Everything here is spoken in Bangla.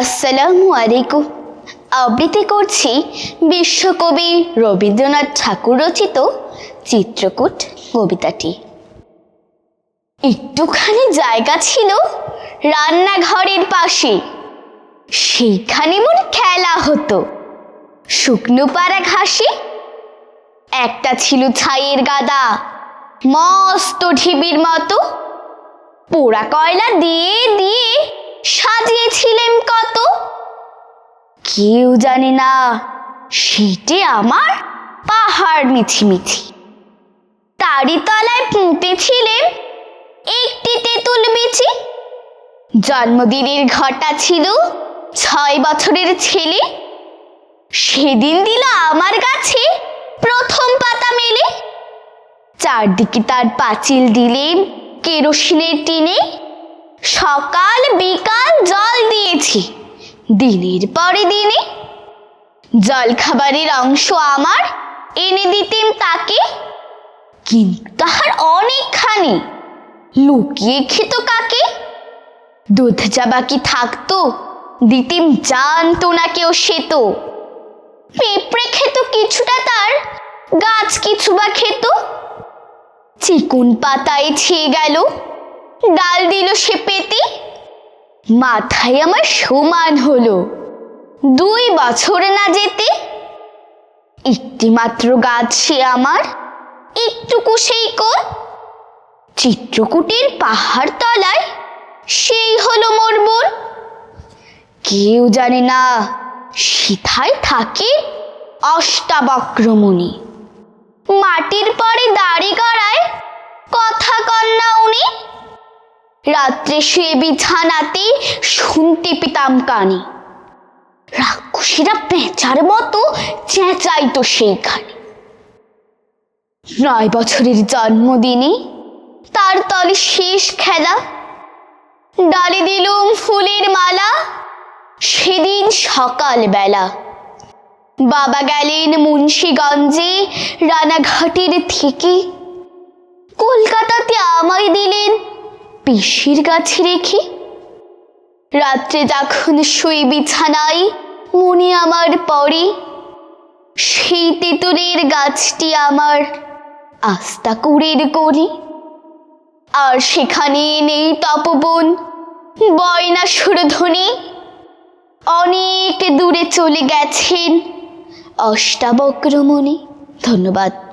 আসসালামু আলাইকুম। আবৃত্তি করছি বিশ্বকবি রবীন্দ্রনাথ ঠাকুর রচিত চিত্রকূট কবিতাটি। একটুখানি জায়গা ছিল রান্নাঘরের পাশে। সেইখানে মোর খেলা হতো। শুকনো পাড়া ঘাসে। একটা ছিল ছাইয়ের গাদা। মস্ত ঢিবির মতো। পোড়া কয়লা দিয়ে দিয়ে সাজিয়েছিলেন কত? কেউ জানে না, সেটে আমার পাহাড় মিছিমিছি। তারি তলায় পুঁতেছিলেন একটি তেঁতুল বিচি। জন্মদিনের ঘটা ছিল ছয় বছরের ছেলে। সেদিন দিল আমার কাছে প্রথম পাতা মেলে। চারদিকে তার পাঁচিল দিলেন কেরোসিনের টিনে। সকাল বিকাল জল দিয়েছি। দিনের পরে দিনে জল খাবারের অংশ আমার এনে দিতেন তাকে। কিন্তু তাহার অনেকখানি লুকিয়ে খেত কাকে? দুধ চা বাকি থাকতো দিতেম জানতো না কেউ সেত পেঁপড়ে খেত কিছুটা তার, গাছ কিছু বা খেত। চিকুন পাতায় ছেয়ে গেল। ডাল দিল সে পেতে। মাথায় আমার সমান হলো। দুই বছর না যেতে। একটি মাত্র গাছ সে আমার। একটুকু সেই কোন চিত্রকূটের পাহাড় তলায় সেই হলো মোর বোন। কেউ জানে না সিথায় থাকে অষ্টাবক্রমণি। মাটির পরে দাড়ি রাত্রে শুয়ে বিছানাতে শুনতে পেতাম কানে। রাক্ষসীরা পেঁচার মতো চেঁচাইতো সেইখানে। নয় বছরের জন্মদিনে তার তলে শেষ খেলা। ডালে দিলুম ফুলের মালা। সেদিন সকাল বেলা বাবা গেলেন মুন্সীগঞ্জে রানাঘাটের থেকে। কলকাতাতে আমায় দিলেন পিসির কাছে রেখে? রাত্রে যখন শুই বিছানায়, মনে আমার পরে সেই তেঁতুলের গাছটি আমার আস্তা কুড়ের করি আর সেখানে নেই তপবন বয়না সুরধ্বনি অনেক দূরে চলে গেছেন অষ্টাবক্রমণি। ধন্যবাদ।